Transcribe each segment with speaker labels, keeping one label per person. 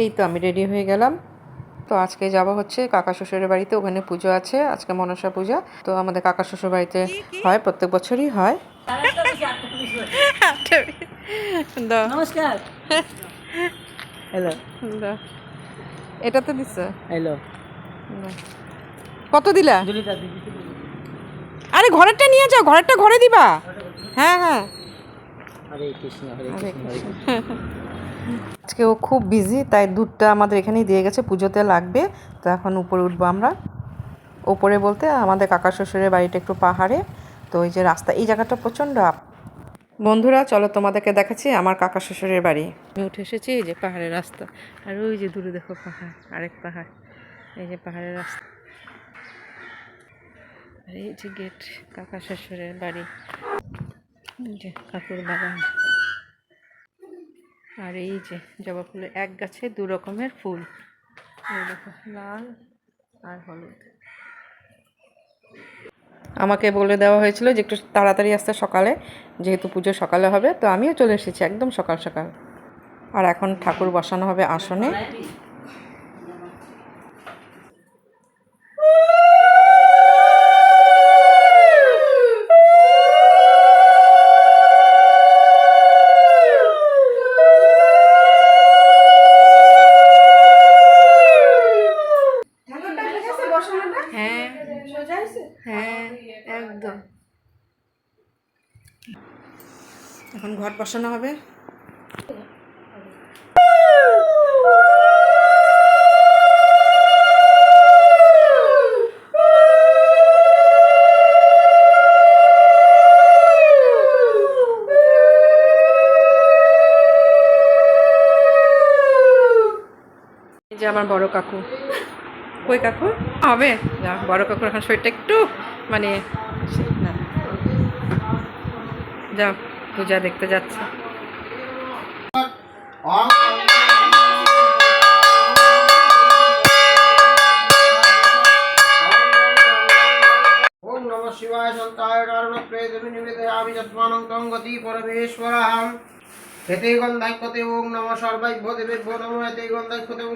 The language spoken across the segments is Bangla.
Speaker 1: এই তো আমি রেডি হয়ে গেলাম। তো আজকে যাব হচ্ছে কাকা শ্বশুরের বাড়িতে ওখানে পুজো আছে আজকে মনসা পূজা। তো আমাদের কাকা শ্বশুর বাড়িতে হয় প্রত্যেক বছরই হয়।
Speaker 2: নমস্কার। হ্যালো
Speaker 1: এটা তো দিছে।
Speaker 2: হ্যালো
Speaker 1: কত দিলা? আরে ঘরেরটা নিয়ে যাও ঘরেরটা ঘরে দিবা। হ্যাঁ হ্যাঁ।
Speaker 2: হরে কৃষ্ণ হরে কৃষ্ণ।
Speaker 1: আজকে ও খুব বিজি তাই দুধটা আমাদের এখানেই দিয়ে গেছে, পুজোতে লাগবে। তো এখন উপরে উঠবো আমরা। ওপরে বলতে আমাদের কাকা শ্বশুরের বাড়িটা একটু পাহাড়ে। তো ওই যে রাস্তা, এই জায়গাটা প্রচণ্ড আপ বন্ধুরা, চলো তোমাদেরকে দেখাচ্ছি আমার কাকা শ্বশুরের বাড়ি। আমি উঠে এসেছি, এই যে পাহাড়ের রাস্তা। আর ওই যে দূরে দেখো পাহাড়, আরেক পাহাড়। এই যে পাহাড়ের রাস্তা। আর এই যে গেট কাকা শ্বশুরের বাড়ি। যে কাকুর বাগান। আর এই যে জবা ফুলের এক গাছে দু রকমের ফুল। লাল আর হলুদ। আমাকে বলে দেওয়া হয়েছিল যে একটু তাড়াতাড়ি আসতে সকালে, যেহেতু পুজো সকালে হবে, তো আমিও চলে এসেছি একদম সকাল সকাল। আর এখন ঠাকুর বসানো হবে আসনে। হ্যাঁ একদম। এখন ঘট বসানো হবে। যে আমার বড় কাকু। কই কাকু হবে যা বড় কাকুর এখন শরীরটা একটু মানে না যাও পূজা দেখতে যাচ্ছে
Speaker 3: ओम नमः शिवाय संताय कारण प्रेत निवेदयामि तत्मानं तं गति परमेश्वरः एते गन्धैक्यते ओम नमः सर्वैभ्यो देवेभ्यो नमः एते गन्धैक्यते ओम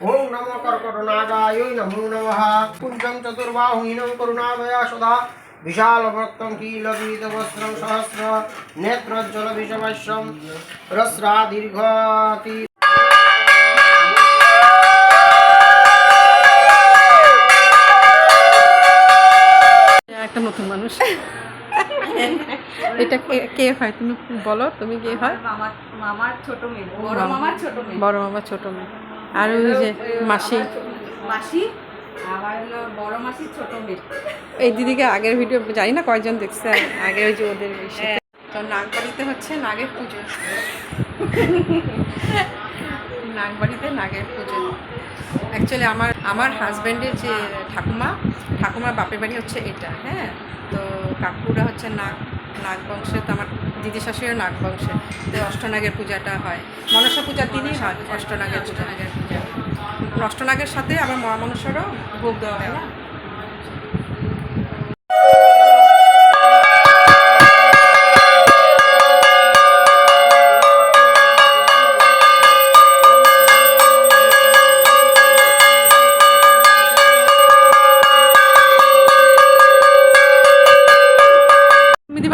Speaker 3: ওম নমো কর্কটনাগায় নমো নমঃ। কুঞ্জং চতুর্বাহুহীনং করুণাময়া সদা। সহস্র নেত্রজ্জ্বল বিষমস্যম রস্রা দীর্ঘতি
Speaker 1: একটা নতুন মানুষ। এটা কে- কে হয়? তুমি বলো তুমি কে হয়?
Speaker 4: মামার মামার ছোট মেয়ে বড় মামার ছোট মেয়ে।
Speaker 1: বড় মামা ছোট মেয়ে। আর ওই যে মাসি।
Speaker 4: মাসি
Speaker 1: এই দিদিকে আগের ভিডিও জানি না কয়জন দেখছে আগে ওই যে ওদের ইসেতে। তো নাগবাড়িতে হচ্ছে নাগের পুজো। নাগবাড়িতে নাগের পুজো। অ্যাকচুয়ালি আমার আমার হাজব্যান্ডের যে ঠাকুমা ঠাকুমার বাপের বাড়ি হচ্ছে এটা হ্যাঁ? তো কাকুরা হচ্ছে নাগ নাগ বংশে তো আমার দিদি শাশুড়িও নাগ বংশে তো অষ্টনাগের পূজাটা হয়। মনসা পূজার দিনই হয়। অষ্টনাগের পূজা। পূজা। অষ্টনাগের সাথে আমার মহামনসারও ভোগ দেওয়া হয় না?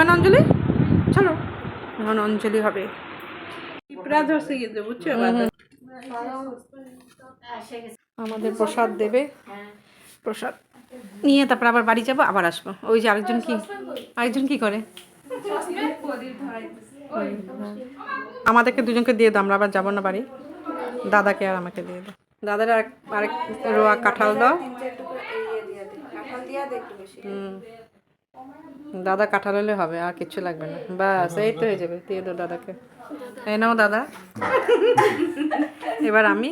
Speaker 1: তুমি দিবা না অঞ্জলি চলো এখন অঞ্জলি হবে।
Speaker 4: পিঁপড়া ধরছে কিন্তু বুঝছ?
Speaker 1: আমাদের প্রসাদ দেবে। প্রসাদ। নিয়ে তারপর আবার বাড়ি যাব আবার আসব। ওই যে আরেকজন কি? আরেকজন কি করে? আমাদেরকে দুজনকে দিয়ে দাও আমরা আবার যাব না বাড়ি। দাদাকে আর আমাকে দিয়ে দাও। দাদার আরেক আরেক রোয়া কাঁঠাল দাও। হুম। দাদা কাঁঠাল হলে হবে আর কিচ্ছু লাগবে না। বাস এই তো হয়ে যাবে দিয়ে দাও দাদাকে। এই নাও দাদা। এবার আমি।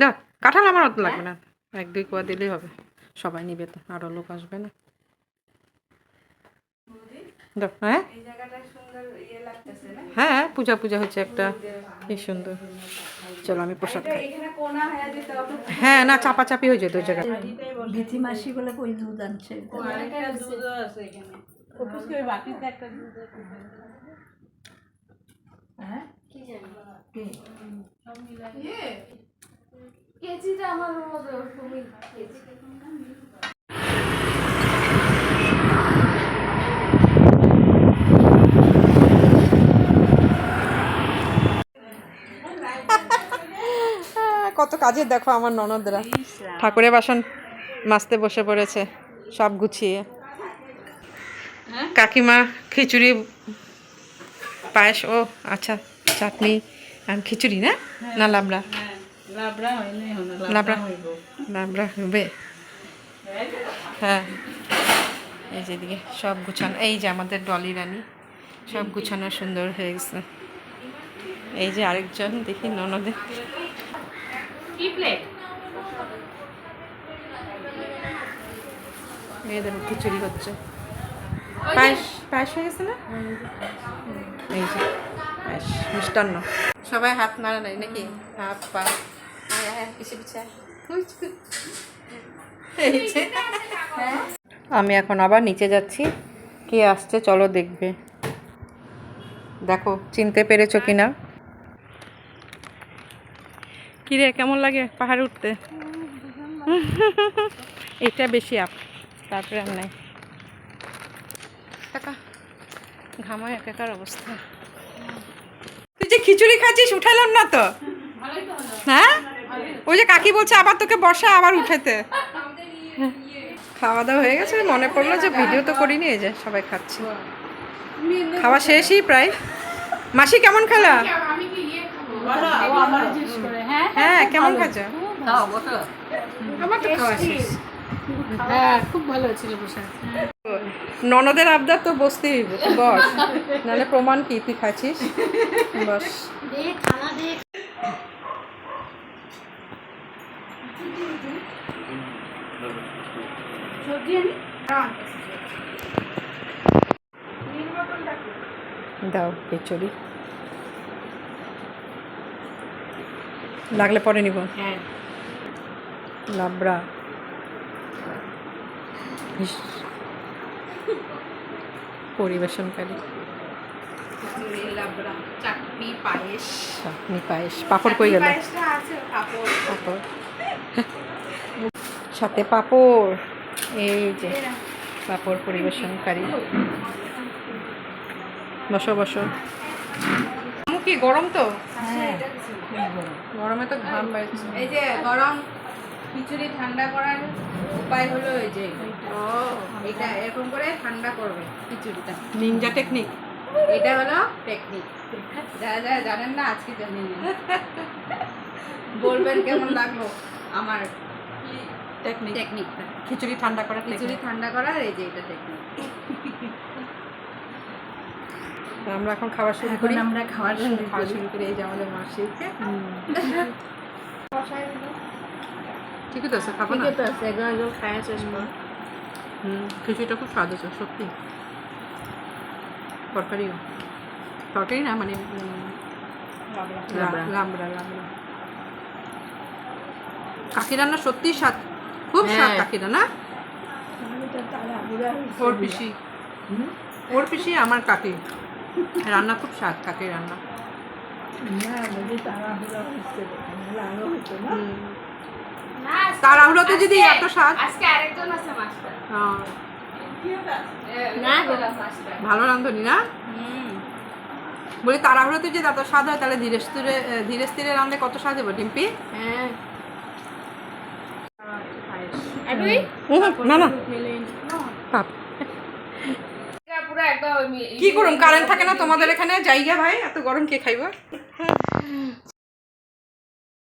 Speaker 1: না কাঁঠাল আমার অত লাগবে না। এক দুই কোয়া দিলেই হবে। সবাই নিবে তো আরও লোক আসবে না। হ্যাঁ? হ্যাঁ পূজা পূজা হচ্ছে একটা। কি সুন্দর। চলো আমি প্রসাদ খাই। হ্যাঁ না চাপাচাপি হয়ে যেত ওই জায়গাটা
Speaker 2: ভীতি মাসি বলে কই দুধ আনছে?
Speaker 4: কেজিটা আমার মতো তুমি কেজি
Speaker 1: কত কাজে দেখো আমার ননদরা। ঠাকুরের বাসন মাজতে বসে পড়েছে সব গুছিয়ে। কাকিমা খিচুড়ি পায়েস ও আচ্ছা চাটনি আর খিচুড়ি না? না লাবড়া?
Speaker 2: হলো
Speaker 1: লাবড়া লাবড়া? হবে। হ্যাঁ? এই যে দিকে সব গুছানো এই যে আমাদের ডলি রানী সব গুছানো সুন্দর হয়ে গেছে। এই যে আরেকজন দেখি ননদে মেয়েদের খিচুড়ি হচ্ছে। পায়েস পায়েস হয়ে গেছে না? এই যে পায়েস মিষ্টান্ন। সবাই হাত নাড়া নাই নাকি? হাত পা। আয় আয় আয়, পিছে পিছে আয়। কুচ, কুচ। আমি এখন আবার নিচে যাচ্ছি। কে আসছে? চলো দেখবে। দেখো চিনতে পেরেছ কিনা? কিরে কেমন লাগে পাহাড়ে উঠতে? এটা বেশি আপ তারপরে আর নাই। টাকা। ঘামায় একাকার অবস্থা। তুই যে খিচুড়ি খাচ্ছিস উঠালাম না তো? হ্যাঁ? ওই যে কাকি বলছে আবার তোকে বসা আবার উঠেতে। খাওয়া দাওয়া হয়ে গেছে মনে পড়ল যে ভিডিও তো করিনি এই যে সবাই খাচ্ছে। খাওয়া শেষই প্রায়। মাসি কেমন খেলা? হ্যাঁ কেমন খাচ্ছ? আমার তো খাওয়া শেষ।
Speaker 2: হ্যাঁ খুব ভালো ছিল প্রসাদ।
Speaker 1: ননদের আবদার তো বসতেই হইব বস। নাহলে প্রমাণ কি তুই খাচ্ছিস? বস। দাও খিচুড়ি লাগলে পরে নিব।
Speaker 2: হ্যাঁ।
Speaker 1: লাবড়া। পরিবেশনকারী।
Speaker 4: চাটনি পায়েস।
Speaker 1: চাটনি পায়েস। পাপড় কই গেল?
Speaker 4: পাপড়।
Speaker 1: সাথে পাপড়। এই যে পাপড় পরিবেশনকারী। বসো বসো। কি গরম তো? গরমে তো ঘাম বাইছে
Speaker 4: এই যে গরম খিচুড়ি ঠান্ডা করার উপায় হলো এই যে ও এটা এরকম করে ঠান্ডা করবে খিচুড়িটা।
Speaker 1: নিনজা টেকনিক
Speaker 4: এটা হলো টেকনিক যারা যারা জানেন না আজকে জানেন বলবেন কেমন লাগল আমার
Speaker 1: টেকনিক
Speaker 4: টেকনিকটা
Speaker 1: খিচুড়ি ঠান্ডা করা
Speaker 4: খিচুড়ি
Speaker 1: খিচুড়ি
Speaker 4: ঠান্ডা করার এই যে এটা টেকনিক
Speaker 1: আমরা এখন খাবার শুরু করি।
Speaker 2: আমরা খাওয়ার শুরু
Speaker 1: খাওয়া শুরু করি এই যে আমাদের মাসিকে। ঠিকই তো আছে খাব না?
Speaker 2: ঠিক তো আছে একদম একদম খাওয়া শেষ
Speaker 1: হুম খিচুড়িটা খুব স্বাদ আছে সত্যি। তরকারিও তরকারি না মানে।
Speaker 2: লাবড়া
Speaker 1: লাবড়া কাকি রান্না সত্যি স্বাদ খুব স্বাদ
Speaker 2: হ্যাঁ।
Speaker 1: কাকি রান্না ওর পিসি। ওর পিসি আমার কাকি। রান্না খুব স্বাদ কাকি রান্না। হুম। তাড়াহুড়োতে যদি এত স্বাদ?
Speaker 4: আজকে আরেকজন আছে মাস্টার
Speaker 1: হ্যাঁ, ভালো রান্ধনি না? বলি তাড়াহুড়োতে যদি এত স্বাদ হয় তাহলে ধীরে স্থিরে ধীরে স্থিরে রান্না কত স্বাদ হবে ডিম্পি?
Speaker 4: হ্যাঁ।
Speaker 1: না না। পাপ। কি করুন কারেন্ট থাকে না তোমাদের এখানে? জায়গা ভাই এত গরম কে খাইব?